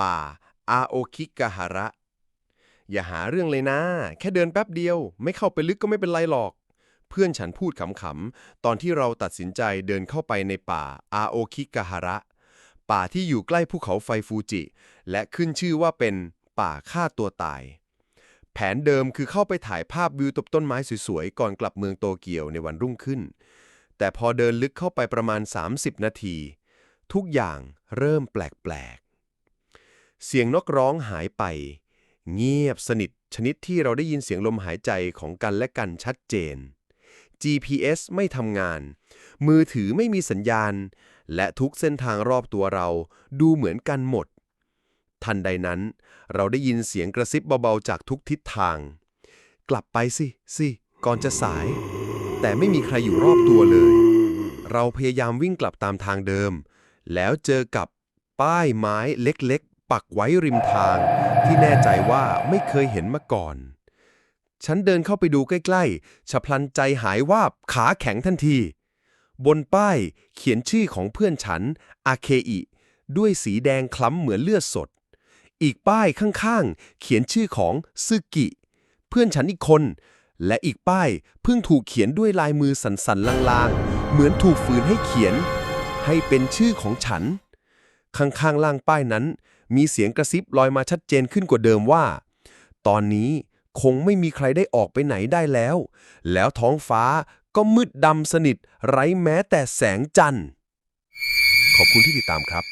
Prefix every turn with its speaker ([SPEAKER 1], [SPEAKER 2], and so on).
[SPEAKER 1] ป่า อาโอคิกะฮาระ อย่าหาเรื่องเลยนะ แค่เดินแป๊บเดียว ไม่เข้าไปลึกก็ไม่เป็นไรหรอก เพื่อนฉันพูดขำๆ ตอนที่เราตัดสินใจเดินเข้าไปในป่า อาโอคิกะฮาระ ป่าที่อยู่ใกล้ภูเขาไฟฟูจิ และขึ้นชื่อว่าเป็นป่าฆ่าตัวตาย แผนเดิมคือเข้าไปถ่ายภาพวิวตบต้นไม้สวยๆ ก่อนกลับเมืองโตเกียวในวันรุ่งขึ้น แต่พอเดินลึกเข้าไปประมาณ 30 นาที ทุกอย่างเริ่มแปลก เสียงนกร้องหายไป เงียบสนิทชนิดที่เราได้ยินเสียงลมหายใจของกันและกันชัดเจน GPS ไม่ทำงาน มือถือไม่มีสัญญาณ และทุกเส้นทางรอบตัวเราดูเหมือนกันหมด ทันใดนั้น เราได้ยินเสียงกระซิบเบาๆจากทุกทิศทาง กลับไปสิสิก่อนจะสาย แต่ไม่มีใครอยู่รอบตัวเลย เราพยายามวิ่งกลับตามทางเดิม แล้วเจอกับป้ายไม้เล็กๆ ปักไว้ริมทาง ที่แน่ใจว่าไม่เคยเห็นมาก่อน ฉันเดินเข้าไปดูใกล้ๆฉะพลันใจหายวาบขาแข็งทันที บนป้ายเขียนชื่อของเพื่อนฉัน อาเคอิ ด้วยสีแดงคล้ำเหมือนเลือดสด อีกป้ายข้างๆ เขียนชื่อของซึกิ เพื่อนฉันอีกคน และอีกป้ายเพิ่งถูกเขียนด้วยลายมือสันๆลางๆ เหมือนถูกฝืนให้เขียน ให้เป็นชื่อของฉัน ข้างๆล่างป้ายนั้น มีเสียงกระซิบลอยมาชัดเจนขึ้นกว่าเดิมว่า ตอนนี้คงไม่มีใครได้ออกไปไหนได้แล้ว แล้วท้องฟ้าก็มืดดำสนิท ไร้แม้แต่แสงจันทร์ ขอบคุณที่ติดตามครับ